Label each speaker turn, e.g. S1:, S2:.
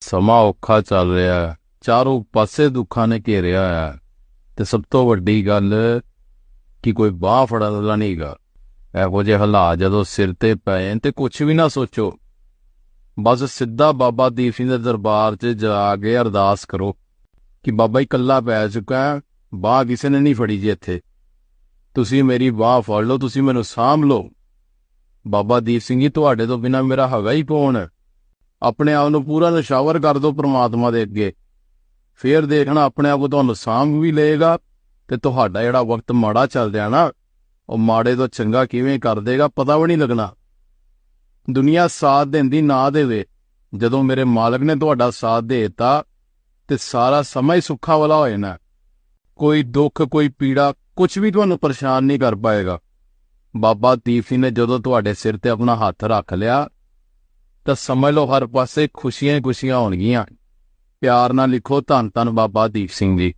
S1: ਸਮਾਂ ਔਖਾ ਚੱਲ ਰਿਹਾ ਹੈ। ਚਾਰੋਂ ਪਾਸੇ ਦੁੱਖਾਂ ਨੇ ਘੇਰਿਆ ਹੈ। ਤੇ ਸਭ ਤੋਂ ਵੱਡੀ ਗੱਲ ਕਿ ਕੋਈ ਬਾਹ ਫੜਨ ਵਾਲਾ ਨਹੀਂਗਾ ਇਹੋ ਜਿਹੇ ਹਾਲਾਤ ਜਦੋਂ ਸਿਰ ਤੇ ਪਏ ਤੇ ਕੁਝ ਵੀ ਨਾ ਸੋਚੋ। ਬਸ ਸਿੱਧਾ ਬਾਬਾ ਦੀਪ ਸਿੰਘ ਦੇ ਦਰਬਾਰ 'ਚ ਜਾ ਕੇ ਅਰਦਾਸ ਕਰੋ ਕਿ ਬਾਬਾ ਇਕੱਲਾ ਪੈ ਚੁੱਕਾ ਹੈ, ਬਾਹ ਕਿਸੇ ਨੇ ਨਹੀਂ ਫੜੀ ਜੀ ਇੱਥੇ। ਤੁਸੀਂ ਮੇਰੀ ਬਾਹ ਫੜ ਲਓ, ਤੁਸੀਂ ਮੈਨੂੰ ਸਾਂਭ ਲਓ। ਬਾਬਾ ਦੀਪ ਸਿੰਘ ਜੀ ਤੁਹਾਡੇ ਤੋਂ ਬਿਨਾ ਮੇਰਾ ਹਵਾ ਹੀ ਕੌਣ ਹੈ? ਆਪਣੇ ਆਪ ਨੂੰ ਪੂਰਾ ਨਿਸ਼ਾਵਰ ਕਰ ਦਿਓ ਪ੍ਰਮਾਤਮਾ ਦੇ ਅੱਗੇ। ਫੇਰ ਦੇਖਣਾ ਆਪਣੇ ਆਪ ਨੂੰ ਤੁਹਾਨੂੰ ਸਾਂਭ ਵੀ ਲਏਗਾ ਤੇ ਤੁਹਾਡਾ ਜਿਹੜਾ ਵਕਤ ਮਾੜਾ ਚੱਲ ਰਿਹਾ ਨਾ, ਉਹ ਮਾੜੇ ਤੋਂ ਚੰਗਾ ਕਿਵੇਂ ਕਰ ਦੇਗਾ ਪਤਾ ਵੀ ਨਹੀਂ ਲੱਗਣਾ। ਦੁਨੀਆ ਸਾਥ ਦਿੰਦੀ ਨਾ ਦੇਵੇ। ਜਦੋਂ ਮੇਰੇ ਮਾਲਕ ਨੇ ਤੁਹਾਡਾ ਸਾਥ ਦੇਤਾ ਤੇ ਸਾਰਾ ਸਮਾਂ ਹੀ ਸੁੱਖਾ ਵਾਲਾ ਹੋ ਜਾਣਾ। ਕੋਈ ਦੁੱਖ, ਕੋਈ ਪੀੜਾ ਕੁਝ ਵੀ ਤੁਹਾਨੂੰ ਪਰੇਸ਼ਾਨ ਨਹੀਂ ਕਰ ਪਾਏਗਾ। ਬਾਬਾ ਦੀਪ ਸਿੰਘ ਨੇ ਜਦੋਂ ਤੁਹਾਡੇ ਸਿਰ ਤੇ ਆਪਣਾ ਹੱਥ ਰੱਖ ਲਿਆ ਤਾਂ ਸਮਝ ਲਓ ਹਰ ਪਾਸੇ ਖੁਸ਼ੀਆਂ ਹੀ ਖੁਸ਼ੀਆਂ ਹੋਣਗੀਆਂ। ਪਿਆਰ ਨਾਲ ਲਿਖੋ ਧੰਨ ਧੰਨ ਬਾਬਾ ਦੀਪ ਸਿੰਘ ਜੀ।